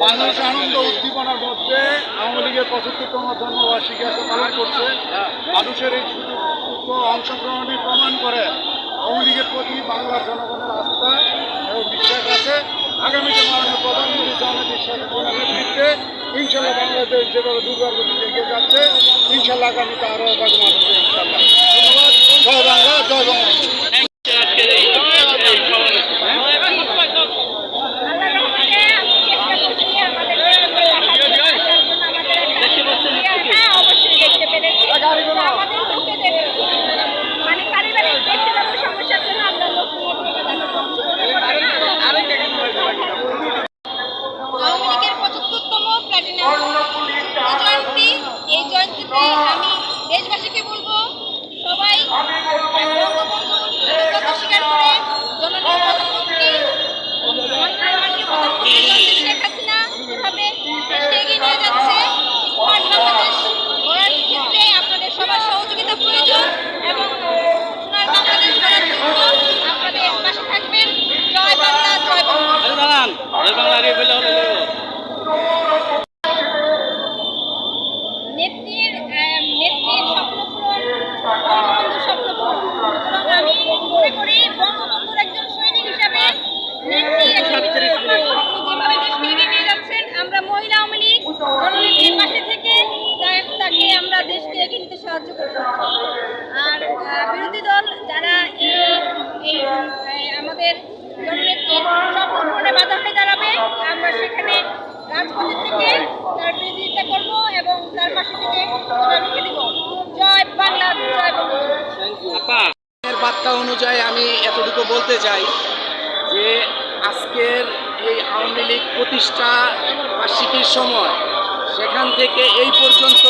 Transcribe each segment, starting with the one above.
মানুষ আনন্দ উদ্দীপনার মধ্যে আওয়ামী লীগের পঁচাত্তরতম জন্মবার্ষিকী আজকে পালন করছে। মানুষের এই সুযোগ অংশগ্রহণে প্রমাণ করে আওয়ামী লীগের প্রতি বাংলার জনগণের আস্থা এবং বিশ্বাস আছে। আগামীতে মাননীয় প্রধানমন্ত্রী জননেত্রী শেখ হাসিনার নেতৃত্বে ইনশাল্লাহ বাংলাদেশ যেভাবে দুর্গার গতিতে এগিয়ে যাচ্ছে, ইনশাল্লাহ আগামীতে আরও এবার মানুষ ইনশাল্লাহ। ধন্যবাদ। জয় বাংলা জয় বাংলা আল্লাহর রহমতে আমি চেষ্টা করছি আমাদের হ্যাঁ অবশ্যই দেখতে পেরেছি আমাদের লোকে দেখতে মানে পারিবারিক ব্যক্তিগত সমস্যার জন্য আমরা লোক নিয়ে থেকে আওয়ামী লীগের পঁচাত্তরতম প্লাটিনাম জয়ন্তী এই জয়ন্তীতে আমি দেশবাসীকে বলব, সবাই বঙ্গবন্ধুর কৃতজ্ঞতা স্বীকার করে যাচ্ছে, স্মার্ট বাংলাদেশ আপনাদের সবার সহযোগিতা প্রয়োজন আপনাদের পাশে থাকবেন। জয় বাংলা, জয় বঙ্গবন্ধু নেত্রীর আহ, নেত্রীর স্বপ্ন পূরণ বঙ্গবন্ধুর স্বপ্ন পূরণ সুতরাং আমি মনে করি বঙ্গবন্ধুর একজন সৈনিক হিসাবে নেত্রী একজন বিজয়ী সম্মান আপনি যেভাবে দেশকে এগিয়ে নিয়ে যাচ্ছেন আমরা মহিলা আওয়ামী লীগ জননেত্রীর পাশে থেকে তা- তাকে আমরা দেশকে আর বিরোধী দল যারা এই আমাদের বাধা হয়ে দাঁড়াবে, আমরা সেখানে রাজপথে থেকে তার বিরোধিতা এবং তার পাশে থেকে দিব। জয় বাংলা, জয় এর বার্তা অনুযায়ী আমি এতটুকু বলতে চাই যে আজকের এই আওয়ামী লীগ প্রতিষ্ঠা বার্ষিকীর সময় সেখান থেকে এই পর্যন্ত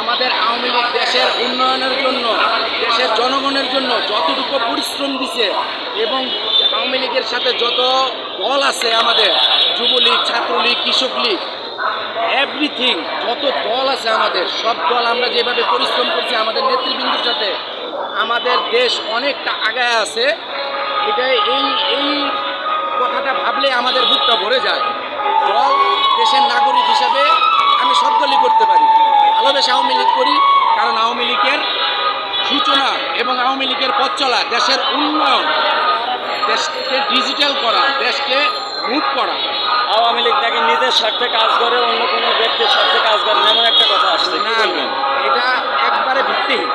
আমাদের আওয়ামী লীগ দেশের উন্নয়নের জন্য জনগণের জন্য যতটুকু পরিশ্রম দিছে এবং আওয়ামী লীগের সাথে যত দল আছে আমাদের, যুবলীগ, ছাত্রলীগ কৃষক লীগ এভরিথিং যত দল আছে আমাদের, সব দল আমরা যেভাবে পরিশ্রম করছি আমাদের নেতৃবৃন্দের সাথে, আমাদের দেশ অনেকটা আগায় আছে। এটা এই এই কথাটা ভাবলে আমাদের বুকটা ভরে যায়। দল দেশের নাগরিক হিসাবে আমি সব দলই করতে পারি। ভালোবেসে আওয়ামী লীগ করি, কারণ আওয়ামী লীগের সূচনা এবং আওয়ামী লীগের পথ চলা দেশের উন্নয়ন দেশকে ডিজিটাল করা দেশকে মুভ করা। আওয়ামী লীগ নাকি নিজের স্বার্থে কাজ করে অন্য কোনো ব্যক্তির স্বার্থে কাজ করে এমন একটা কথা আসছে। না না। এটা একবারে ভিত্তিহীন।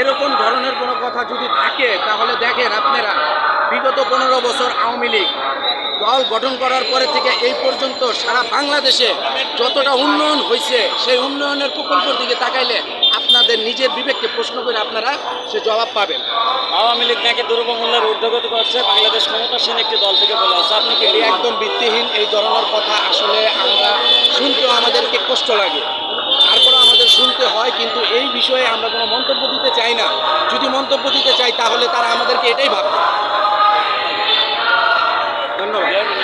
এরকম ধরনের কোনো কথা যদি থাকে তাহলে দেখেন আপনারা বিগত পনেরো বছর আওয়ামী লীগ দল গঠন করার পরে থেকে এই পর্যন্ত সারা বাংলাদেশে যতটা উন্নয়ন হয়েছে সেই উন্নয়নের প্রকল্পের দিকে তাকাইলে আপনাদের নিজের বিবেককে প্রশ্ন করে আপনারা সে জবাব পাবেন। আওয়ামী লীগ নাকি দ্রব্যমূল্যের ঊর্ধ্বগতি করছে বাংলাদেশ ক্ষমতাসীন একটি দল থেকে বলা হচ্ছে আপনি কি একদম ভিত্তিহীন এই ধরনের কথা আসলে আমরা শুনতেও আমাদেরকে কষ্ট লাগে। তারপরে আমাদের শুনতে হয় কিন্তু এই বিষয়ে আমরা কোনো মন্তব্য দিতে চাই না। যদি মন্তব্য দিতে চাই তাহলে তারা আমাদেরকে এটাই ভাববে। Yeah.